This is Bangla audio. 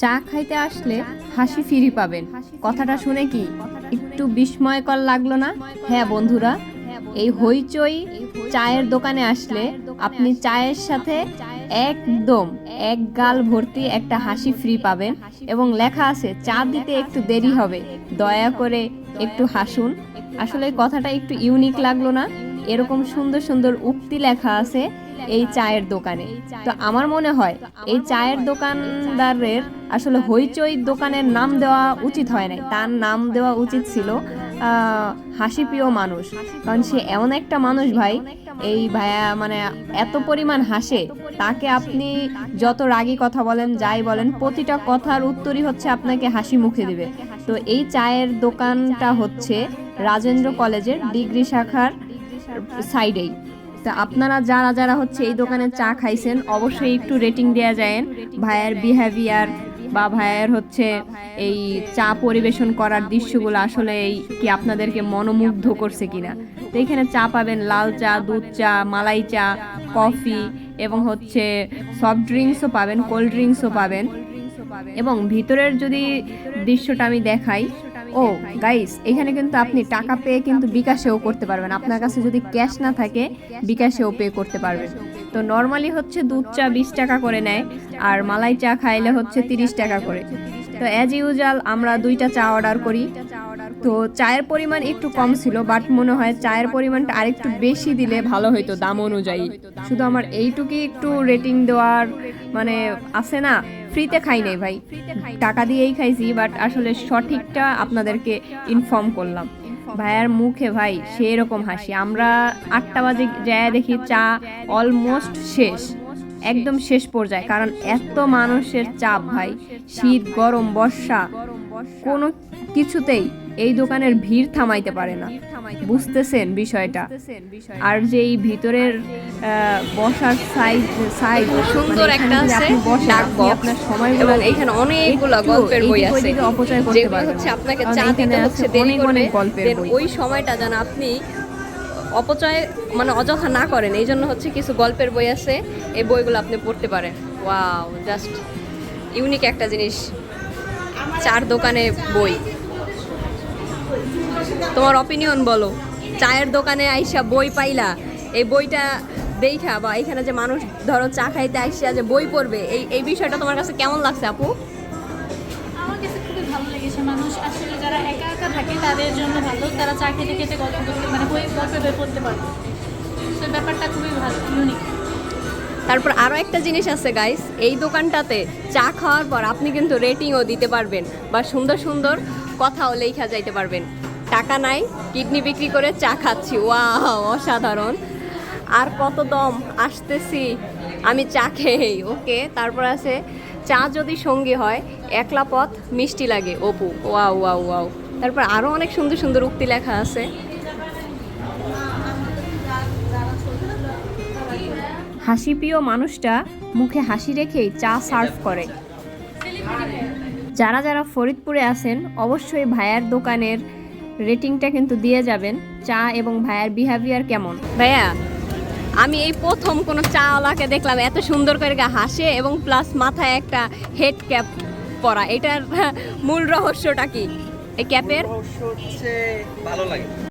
চা খাইতে আসলে হাসি ফিরি পাবেন। কথাটা শুনে কি একটু বিস্ময়কর লাগল না? হ্যাঁ বন্ধুরা, এই হইচই চায়ের দোকানে আসলে আপনি চায়ের সাথে একদম এক গাল ভর্তি একটা হাসি ফ্রি পাবেন এবং লেখা আছে, চা দিতে একটু দেরি হবে, দয়া করে একটু হাসুন। আসলে কথাটা একটু ইউনিক লাগল না? এরকম সুন্দর সুন্দর উক্তি লেখা আছে এই চায়ের দোকানে। তো আমার মনে হয় এই চায়ের দোকানদারের আসলে হইচই দোকানের নাম দেওয়া উচিত হয় নাই। তার নাম দেওয়া উচিত ছিল হাসি প্রিয় মানুষ। কারণ সে এমন একটা মানুষ ভাই, এই ভাইয়া মানে এত পরিমাণ হাসে, তাকে আপনি যত রাগী কথা বলেন, যাই বলেন, প্রতিটা কথার উত্তরই হচ্ছে আপনাকে হাসি মুখে দিবে। তো এই চায়ের দোকানটা হচ্ছে রাজেন্দ্র কলেজের ডিগ্রি শাখার সাইডেই। তা আপনারা যারা যারা হচ্ছে এই দোকানে চা খাইছেন, অবশ্যই একটু রেটিং দেওয়া যায় ভাইয়ের বিহেভিয়ার বা ভাইয়ের হচ্ছে এই চা পরিবেশন করার দৃশ্যগুলো আসলে এই কি আপনাদেরকে মনোমুগ্ধ করছে কিনা। তো এখানে চা পাবেন লাল চা, দুধ চা, মালাই চা, কফি এবং হচ্ছে সফট ড্রিঙ্কসও পাবেন কোল্ড ড্রিঙ্কসও পাবেন। এবং ভিতরের যদি দৃশ্যটা আমি দেখাই ও গাইস এখানে কিন্তু আপনি টাকা পেয়ে কিন্তু বিকাশেও করতে পারবেন। আপনার কাছে যদি ক্যাশ না থাকে, বিকাশেও পে করতে পারবেন। তো নর্মালি হচ্ছে দুধ চা বিশ টাকা করে নেয়, আর মালাই চা খাইলে হচ্ছে তিরিশ টাকা করে। তো অ্যাজ ইউজাল আমরা দুইটা চা অর্ডার করি। তো চায়ের পরিমাণ একটু কম ছিল বাট মনে হয় চায়ের পরিমাণটা আরেকটু বেশি দিলে ভালো হতো দাম অনুযায়ী। শুধু আমার এইটুকুই একটু রেটিং দেওয়ার মানে আছে না ফ্রিতে খাই নাই ভাই। টাকা দিয়েই খাইছি বাট আসলে সঠিকটা আপনাদেরকে ইনফর্ম করলাম। ভাইয়ার মুখে ভাই সেই রকম হাসি। আমরা আটটা বাজে যায় দেখি চা অলমোস্ট শেষ, একদম শেষ পর্যায়ে। কারণ এত মানুষের চাপ ভাই, শীত, গরম, বর্ষা, কোনো কিছুতেই এই দোকানের ভিড় থামাইতে পারে না। বুঝতেছেন বিষয়টা? আর যে এই ভিতরের বসার সাইজ সাইজ সুন্দর একটা আছে। আপনার সময়গুলো এবং এইখানে অনেকগুলো গল্পের বই আছে। অপচয় করতে পারবেন হচ্ছে আপনাকে চা দিতে হচ্ছে দেরি অনেক গল্পের বই। ওই সময়টা যেন আপনি অপচয় মানে অযথা না করেন। এই জন্য হচ্ছে কিছু গল্পের বই আছে। এই বইগুলো আপনি পড়তে পারেন। ওয়াও জাস্ট ইউনিক একটা জিনিস। চার দোকানে বই। তোমার অপিনিয়ন বলো। চায়ের দোকানে আইসা বই পাইলা, এই বইটা দেখা বা এখানে যে মানুষ ধরো চা খাইতে আইসা যে বই পড়বে, এই এই বিষয়টা তোমার কাছে কেমন লাগছে আপু? আমার কাছে খুবই ভালো লেগেছে। মানুষ আসলে যারা একা একা থাকে, তাদের জন্য ভালো। তারা চা খেতে খেতে গল্প করতে মানে বই পড়তে পারবে। ব্যাপারটা খুবই ভালো ইউনিক তারপর আরও একটা জিনিস আছে গাইস এই দোকানটাতে চা খাওয়ার পর আপনি কিন্তু রেটিংও দিতে পারবেন বা সুন্দর সুন্দর কথাও লেখা যাইতে পারবেন। টাকা নাই, কিডনি বিক্রি করে চা খাচ্ছি। ওয়াও, অসাধারণ। আর কত দম, আসতেছি। আমি চা খেয়েই, ওকে? তারপর আছে, চা যদি সঙ্গী হয়, একলা পথ মিষ্টি লাগে, অপু। Wow wow wow. তারপর আরও অনেক সুন্দর সুন্দর উক্তি লেখা আছে। হাসি প্রিয় মানুষটা মুখে হাসি রেখেই চা সার্ভ করে। যারা যারা ফরিদপুরে আছেন অবশ্যই ভাইয়ার দোকানের রেটিংটা কিন্তু দিয়ে যাবেন চা এবং ভাইয়ার বিহেভিয়ার কেমন? ভাইয়া আমি এই প্রথম কোনো চাওয়ালাকে দেখলাম এত সুন্দর করে গা হাসে এবং প্লাস মাথায় একটা হেড ক্যাপ পরা। এটার মূল রহস্যটা কি? এই ক্যাপের হচ্ছে ভালো লাগে।